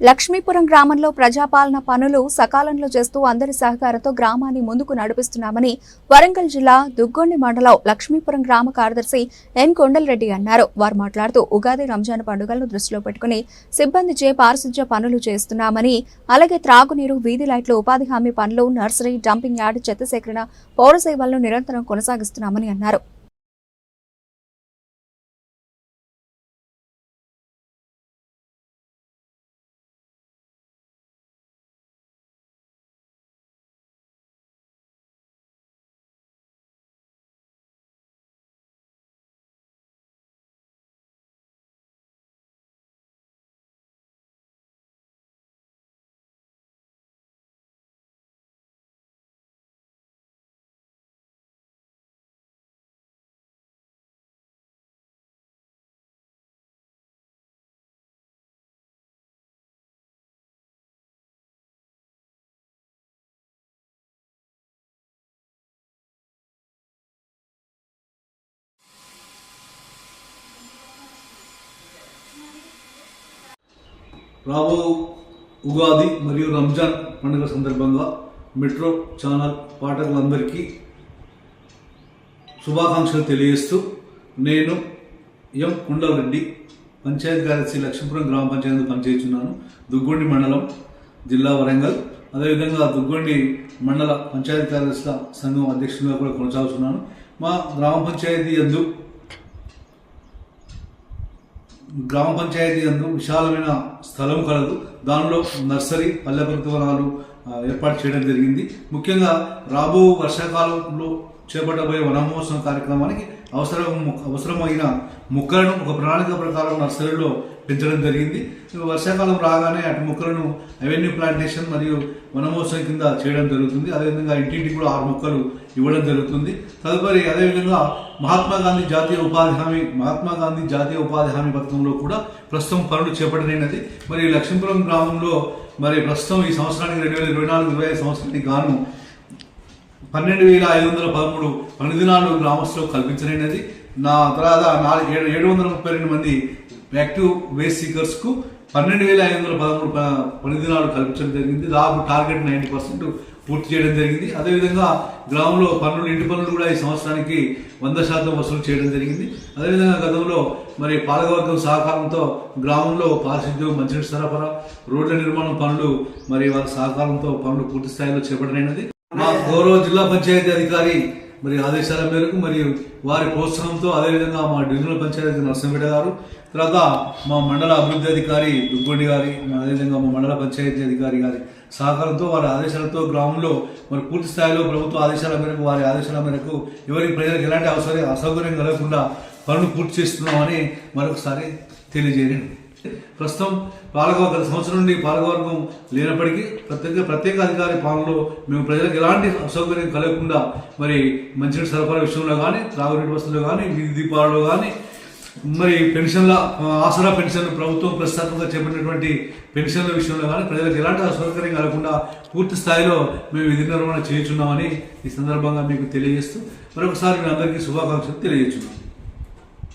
లక్ష్మీపురం గ్రామంలో ప్రజాపాలన పనులు సకాలంలో చేస్తూ అందరి సహకారంతో గ్రామాన్ని ముందుకు నడిపిస్తున్నామని వరంగల్ జిల్లా దుగ్గొండి మండలం లక్ష్మీపురం గ్రామ కార్యదర్శి ఎన్ కొండలరెడ్డి అన్నారు. వారు మాట్లాడుతూ ఉగాది రంజాన్ పండుగలను దృష్టిలో పెట్టుకుని సిబ్బందిచే పారిశుధ్య పనులు చేస్తున్నామని అలాగే త్రాగునీరు వీధి లైట్లు ఉపాధి హామీ పనులు నర్సరీ డంపింగ్ యార్డ్ చెత్త సేకరణ పౌర సేవలను నిరంతరం కొనసాగిస్తున్నామని అన్నారు. రాబో ఉగాది మరియు రంజాన్ పండుగ సందర్భంగా మెట్రో ఛానల్ పాఠకులందరికీ శుభాకాంక్షలు తెలియజేస్తూ నేను ఎం కుండలరెడ్డి పంచాయతీ కార్యదర్శి లక్ష్మీపురం గ్రామ పంచాయతీ పనిచేస్తున్నాను. దుగ్గొండి మండలం జిల్లా వరంగల్. అదేవిధంగా దుగ్గొండి మండల పంచాయతీ కార్యదర్శుల సంఘం అధ్యక్షుడిగా కూడా కొనసాగుతున్నాను. మా గ్రామ పంచాయతీ యందు గ్రామ పంచాయతీ అందు విశాలమైన స్థలం కలదు. దానిలో నర్సరీ పల్లె వనాలు ఏర్పాటు చేయడం జరిగింది. ముఖ్యంగా రాబో వర్షాకాలంలో చేపట్టబోయే వనమహోత్సవం కార్యక్రమానికి అవసరం అవసరమైన మొక్కలను ఒక ప్రణాళిక ప్రకారం నర్సరీలో పెంచడం జరిగింది. వర్షాకాలం రాగానే అటు మొక్కలను అవెన్యూ ప్లాంటేషన్ మరియు వనమోత్సవం కింద చేయడం జరుగుతుంది. అదేవిధంగా ఇంటింటికి కూడా ఆరు మొక్కలు ఇవ్వడం జరుగుతుంది. తదుపరి అదేవిధంగా మహాత్మా గాంధీ జాతీయ ఉపాధి హామీ మహాత్మా గాంధీ జాతీయ ఉపాధి హామీ పథకంలో కూడా ప్రస్తుతం పనులు చేపట్టనైనది మరి లక్ష్మీపురం గ్రామంలో మరి ప్రస్తుతం ఈ సంవత్సరానికి రెండు వేల ఇరవై నాలుగు ఇరవై ఐదు సంవత్సరానికి గాను పన్నెండు వేల ఐదు వందల పదమూడు పని గ్రామస్తులకు కల్పించలేనిది. నా తర్వాత నాలుగు ఏడు ఏడు వందల ముప్పై రెండు మంది యాక్టివ్ వేస్ట్ సీకర్స్కు పన్నెండు వేల ఐదు వందల పదమూడు పనిదినాలు కల్పించడం జరిగింది. దాదాపు టార్గెట్ నైంటీ పర్సెంట్ పూర్తి చేయడం జరిగింది. అదేవిధంగా గ్రామంలో పన్నులు ఇంటి పనులు కూడా ఈ సంవత్సరానికి వంద శాతం వసూలు చేయడం జరిగింది. అదేవిధంగా గతంలో మరి పాలకవర్గం సహకారంతో గ్రామంలో పారిశుద్ధ్యం మంచినీటి సరఫరా రోడ్ల నిర్మాణం పనులు మరి వారి సహకారంతో పనులు పూర్తి స్థాయిలో చేపట్టనైనది మా గౌరవ జిల్లా పంచాయతీ అధికారి మరి ఆదేశాల మేరకు మరియు వారి ప్రోత్సాహంతో అదేవిధంగా మా డివిజనల్ పంచాయతీ నరసింహపేట గారు తర్వాత మా మండల అభివృద్ధి అధికారి దుగ్గొండి గారి మా అదేవిధంగా మా మండల పంచాయతీ అధికారి గారి సహకారంతో వారి ఆదేశాలతో గ్రామంలో మరి పూర్తి స్థాయిలో ప్రభుత్వ ఆదేశాల మేరకు వారి ఆదేశాల మేరకు ఎవరికి ప్రజలకు ఎలాంటి అవసరం అసౌకర్యం కలగకుండా పనులు పూర్తి చేస్తున్నామని మరొకసారి తెలియజేయండి ప్రస్తుతం పాలకవర్గ సంవత్సరం నుండి పాలకవర్గం లేనప్పటికీ ప్రత్యేక ప్రత్యేక అధికారి పాలనలో మేము ప్రజలకు ఎలాంటి అసౌకర్యం కలగకుండా మరి మంచినీటి సరఫరా విషయంలో కానీ త్రాగునీటి వసతులు కానీ వీధి దీపాలలో కానీ మరి పెన్షన్ల ఆసరా పెన్షన్ ప్రభుత్వం ప్రస్తుతంగా చేపట్టినటువంటి పెన్షన్ల విషయంలో కానీ ప్రజలకు ఎలాంటి అసౌకర్యం కలగకుండా పూర్తి స్థాయిలో మేము విధి నిర్వహణ చేయించున్నామని ఈ సందర్భంగా మీకు తెలియజేస్తూ మరొకసారి మీ అందరికీ శుభాకాంక్షలు తెలియజేస్తున్నాం.